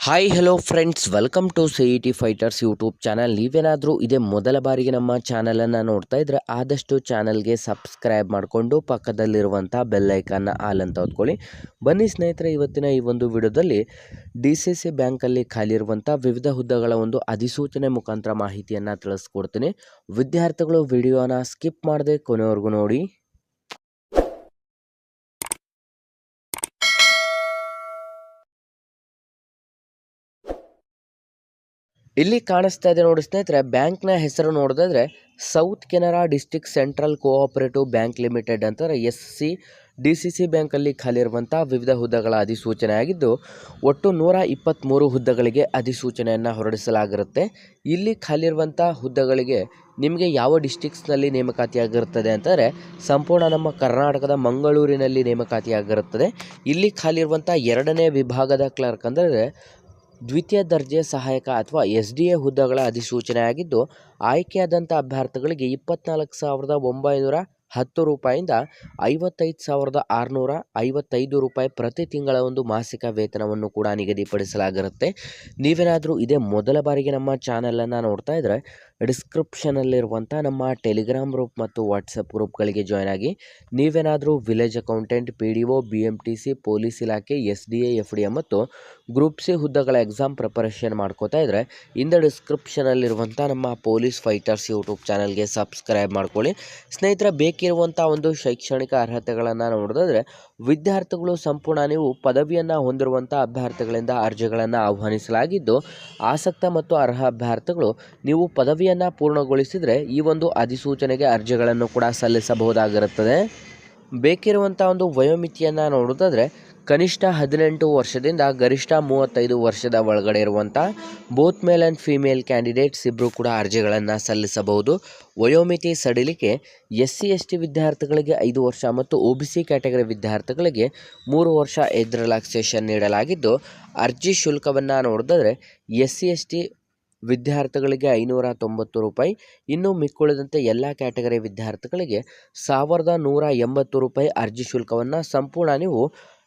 Hi hello friends welcome to C E T fighters YouTube channel ನೀವೇನಾದರೂ ಇದೇ ಮೊದಲ ಬಾರಿಗೆ ನಮ್ಮ ಚಾನಲನ್ನು ನೋಡ್ತಾ ಇದ್ದರೆ ಆದಷ್ಟು ಚಾನಲ್ಗೆ ಸಬ್ಸ್ಕ್ರೈಬ್ ಮಾಡಿಕೊಂಡು ಪಕ್ಕದಲ್ಲಿರುವಂಥ ಬೆಲ್ಲೈಕನ್ನ ಆಲ್ ಅಂತ ಹೊತ್ಕೊಳ್ಳಿ ಬನ್ನಿ ಸ್ನೇಹಿತರೆ, ಇವತ್ತಿನ ಈ ಒಂದು ವಿಡಿಯೋದಲ್ಲಿ ಡಿ ಸಿ ಸಿ ಬ್ಯಾಂಕಲ್ಲಿ ಖಾಲಿ ಇರುವಂಥ ವಿವಿಧ ಹುದ್ದೆಗಳ ಒಂದು ಅಧಿಸೂಚನೆ ಮುಖಾಂತರ ಮಾಹಿತಿಯನ್ನು ತಿಳಿಸ್ಕೊಡ್ತೀನಿ. ವಿದ್ಯಾರ್ಥಿಗಳು ವಿಡಿಯೋನ ಸ್ಕಿಪ್ ಮಾಡದೆ ಕೊನೆಯವರೆಗೂ ನೋಡಿ. ಇಲ್ಲಿ ಕಾಣಿಸ್ತಾ ಇದೆ ನೋಡಿ ಸ್ನೇಹಿತರೆ, ಬ್ಯಾಂಕ್ನ ಹೆಸರು ನೋಡಿದ್ರೆ south Canara district central cooperative bank limited ಅಂತಾರೆ. S C D C C ಬ್ಯಾಂಕಲ್ಲಿ ಖಾಲಿ ಇರುವಂಥ ವಿವಿಧ ಹುದ್ದೆಗಳ ಅಧಿಸೂಚನೆ ಆಗಿದ್ದು, ಒಟ್ಟು ನೂರ ಇಪ್ಪತ್ತ್ಮೂರು ಹುದ್ದೆಗಳಿಗೆ ಅಧಿಸೂಚನೆಯನ್ನು ಹೊರಡಿಸಲಾಗಿರುತ್ತೆ. ಇಲ್ಲಿ ಖಾಲಿ ಇರುವಂಥ ಹುದ್ದೆಗಳಿಗೆ ನಿಮಗೆ ಯಾವ ಡಿಸ್ಟಿಕ್ಸ್ನಲ್ಲಿ ನೇಮಕಾತಿಯಾಗಿರುತ್ತದೆ ಅಂತಂದರೆ ಸಂಪೂರ್ಣ ನಮ್ಮ ಕರ್ನಾಟಕದ ಮಂಗಳೂರಿನಲ್ಲಿ ನೇಮಕಾತಿಯಾಗಿರುತ್ತದೆ. ಇಲ್ಲಿ ಖಾಲಿ ಇರುವಂಥ ಎರಡನೇ ವಿಭಾಗದ ಕ್ಲರ್ಕ್ ಅಂದರೆ ದ್ವಿತೀಯ ದರ್ಜೆ ಸಹಾಯಕ ಅಥವಾ ಎಸ್ ಡಿ ಎ ಹುದ್ದೆಗಳ ಅಧಿಸೂಚನೆಯಾಗಿದ್ದು, ಆಯ್ಕೆಯಾದಂಥ ಅಭ್ಯರ್ಥಿಗಳಿಗೆ ಇಪ್ಪತ್ನಾಲ್ಕು ಸಾವಿರದ ಒಂಬೈನೂರ ಹತ್ತು ರೂಪಾಯಿಂದ ಐವತ್ತೈದು ಸಾವಿರದ ಆರುನೂರ ಐವತ್ತೈದು ರೂಪಾಯಿ ಪ್ರತಿ ತಿಂಗಳ ಒಂದು ಮಾಸಿಕ ವೇತನವನ್ನು ಕೂಡ ನಿಗದಿಪಡಿಸಲಾಗಿರುತ್ತೆ. ನೀವೇನಾದರೂ ಇದೇ ಮೊದಲ ಬಾರಿಗೆ ನಮ್ಮ ಚಾನಲನ್ನು ನೋಡ್ತಾ ಇದ್ದರೆ ಡಿಸ್ಕ್ರಿಪ್ಷನಲ್ಲಿರುವಂಥ ನಮ್ಮ ಟೆಲಿಗ್ರಾಮ್ ಗ್ರೂಪ್ ಮತ್ತು ವಾಟ್ಸಪ್ ಗ್ರೂಪ್ಗಳಿಗೆ ಜಾಯ್ನ್ ಆಗಿ ನೀವೇನಾದರೂ village accountant, P D O, B M T C, police ಇಲಾಖೆ, S D A, F D A ಮತ್ತು ಗ್ರೂಪ್ ಸಿ ಹುದ್ದೆಗಳ ಎಕ್ಸಾಮ್ ಪ್ರಿಪರೇಷನ್ ಮಾಡ್ಕೋತಾ ಇದ್ದರೆ ಇಂದ ಡಿಸ್ಕ್ರಿಪ್ಷನಲ್ಲಿರುವಂಥ ನಮ್ಮ ಪೊಲೀಸ್ ಫೈಟರ್ಸ್ ಯೂಟ್ಯೂಬ್ ಚಾನಲ್ಗೆ ಸಬ್ಸ್ಕ್ರೈಬ್ ಮಾಡ್ಕೊಳ್ಳಿ. ಸ್ನೇಹಿತರ, ಬೇಕಿರುವಂಥ ಒಂದು ಶೈಕ್ಷಣಿಕ ಅರ್ಹತೆಗಳನ್ನು ನೋಡಿದ್ರೆ ವಿದ್ಯಾರ್ಥಿಗಳು ಸಂಪೂರ್ಣ ನೀವು ಪದವಿಯನ್ನು ಹೊಂದಿರುವಂಥ ಅಭ್ಯರ್ಥಿಗಳಿಂದ ಅರ್ಜಿಗಳನ್ನು ಆಹ್ವಾನಿಸಲಾಗಿದ್ದು, ಆಸಕ್ತ ಮತ್ತು ಅರ್ಹ ಅಭ್ಯರ್ಥಿಗಳು ನೀವು ಪದವಿಯನ್ನು ಪೂರ್ಣಗೊಳಿಸಿದರೆ ಈ ಒಂದು ಅಧಿಸೂಚನೆಗೆ ಅರ್ಜಿಗಳನ್ನು ಕೂಡ ಸಲ್ಲಿಸಬಹುದಾಗಿರುತ್ತದೆ. ಬೇಕಿರುವಂಥ ಒಂದು ವಯೋಮಿತಿಯನ್ನು ನೋಡೋದಾದರೆ ಕನಿಷ್ಠ ಹದಿನೆಂಟು ವರ್ಷದಿಂದ ಗರಿಷ್ಠ ಮೂವತ್ತೈದು ವರ್ಷದ ಒಳಗಡೆ ಇರುವಂಥ both male and female candidates ಇಬ್ಬರು ಕೂಡ ಅರ್ಜಿಗಳನ್ನು ಸಲ್ಲಿಸಬಹುದು. ವಯೋಮಿತಿ ಸಡಿಲಿಕೆ ಎಸ್ ಸಿ ಎಸ್ ಟಿ ವಿದ್ಯಾರ್ಥಿಗಳಿಗೆ ಐದು ವರ್ಷ ಮತ್ತು ಒ ಬಿ ಸಿ ಕ್ಯಾಟಗರಿ ವಿದ್ಯಾರ್ಥಿಗಳಿಗೆ ಮೂರು ವರ್ಷ ಎದ್ ರಿಲ್ಯಾಕ್ಸೇಷನ್ ನೀಡಲಾಗಿದ್ದು, ಅರ್ಜಿ ಶುಲ್ಕವನ್ನು ನೋಡಿದ್ರೆ ಎಸ್ ಸಿ ಎಸ್ ಟಿ ವಿದ್ಯಾರ್ಥಿಗಳಿಗೆ ಐನೂರ ತೊಂಬತ್ತು ರೂಪಾಯಿ, ಇನ್ನು ಮಿಕ್ಕುಳಿದಂತೆ ಎಲ್ಲ ಕ್ಯಾಟಗರಿ ವಿದ್ಯಾರ್ಥಿಗಳಿಗೆ ಸಾವಿರದ ನೂರ ಎಂಬತ್ತು ರೂಪಾಯಿ ಅರ್ಜಿ ಶುಲ್ಕವನ್ನು ಸಂಪೂರ್ಣ ನೀವು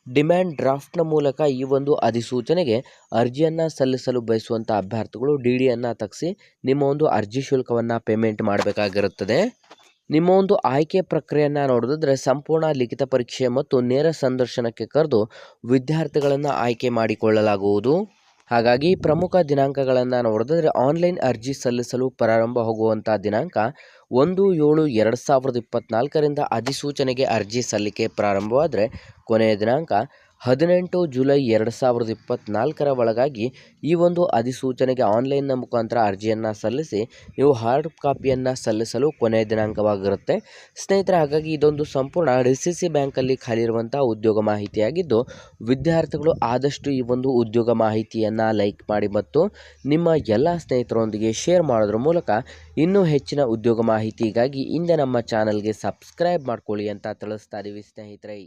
ಡಿಮ್ಯಾಂಡ್ ಡ್ರಾಫ್ಟ್ನ ಮೂಲಕ ಈ ಒಂದು ಅಧಿಸೂಚನೆಗೆ ಅರ್ಜಿಯನ್ನು ಸಲ್ಲಿಸಲು ಬಯಸುವಂಥ ಅಭ್ಯರ್ಥಿಗಳು ಡಿ ಡಿಯನ್ನು ತಗ್ಸಿ ನಿಮ್ಮ ಒಂದು ಅರ್ಜಿ ಶುಲ್ಕವನ್ನು ಪೇಮೆಂಟ್ ಮಾಡಬೇಕಾಗಿರುತ್ತದೆ. ನಿಮ್ಮ ಒಂದು ಆಯ್ಕೆ ಪ್ರಕ್ರಿಯೆಯನ್ನು ನೋಡಿದ್ರೆ ಸಂಪೂರ್ಣ ಲಿಖಿತ ಪರೀಕ್ಷೆ ಮತ್ತು ನೇರ ಸಂದರ್ಶನಕ್ಕೆ ಕರೆದು ವಿದ್ಯಾರ್ಥಿಗಳನ್ನು ಆಯ್ಕೆ ಮಾಡಿಕೊಳ್ಳಲಾಗುವುದು. ಹಾಗಾಗಿ ಪ್ರಮುಖ ದಿನಾಂಕಗಳನ್ನು ನೋಡಿದ್ರೆ ಆನ್ಲೈನ್ ಅರ್ಜಿ ಸಲ್ಲಿಸಲು ಪ್ರಾರಂಭವಾಗುವಂಥ ದಿನಾಂಕ ಒಂದು ಏಳು ಎರಡು ಸಾವಿರದ ಇಪ್ಪತ್ತ್ನಾಲ್ಕರಿಂದ ಅಧಿಸೂಚನೆಗೆ ಅರ್ಜಿ ಸಲ್ಲಿಕೆ ಪ್ರಾರಂಭವಾದರೆ ಕೊನೆಯ ದಿನಾಂಕ ಹದಿನೆಂಟು ಜುಲೈ ಎರಡು ಸಾವಿರದ ಇಪ್ಪತ್ತ್ನಾಲ್ಕರ ಒಳಗಾಗಿ ಈ ಒಂದು ಅಧಿಸೂಚನೆಗೆ ಆನ್ಲೈನ್ನ ಮುಖಾಂತರ ಅರ್ಜಿಯನ್ನು ಸಲ್ಲಿಸಿ, ನೀವು ಹಾರ್ಡ್ ಕಾಪಿಯನ್ನು ಸಲ್ಲಿಸಲು ಕೊನೆಯ ದಿನಾಂಕವಾಗಿರುತ್ತೆ. ಸ್ನೇಹಿತರೆ, ಹಾಗಾಗಿ ಇದೊಂದು ಸಂಪೂರ್ಣ ಡಿ ಸಿ ಸಿ ಬ್ಯಾಂಕಲ್ಲಿ ಖಾಲಿ ಇರುವಂಥ ಉದ್ಯೋಗ ಮಾಹಿತಿಯಾಗಿದ್ದು, ವಿದ್ಯಾರ್ಥಿಗಳು ಆದಷ್ಟು ಈ ಒಂದು ಉದ್ಯೋಗ ಮಾಹಿತಿಯನ್ನು ಲೈಕ್ ಮಾಡಿ ಮತ್ತು ನಿಮ್ಮ ಎಲ್ಲ ಸ್ನೇಹಿತರೊಂದಿಗೆ ಶೇರ್ ಮಾಡೋದ್ರ ಮೂಲಕ ಇನ್ನೂ ಹೆಚ್ಚಿನ ಉದ್ಯೋಗ ಮಾಹಿತಿಗಾಗಿ ಹಿಂದೆ ನಮ್ಮ ಚಾನಲ್ಗೆ ಸಬ್ಸ್ಕ್ರೈಬ್ ಮಾಡ್ಕೊಳ್ಳಿ ಅಂತ ತಿಳಿಸ್ತಾ ಇದ್ದೀವಿ ಸ್ನೇಹಿತರೆ.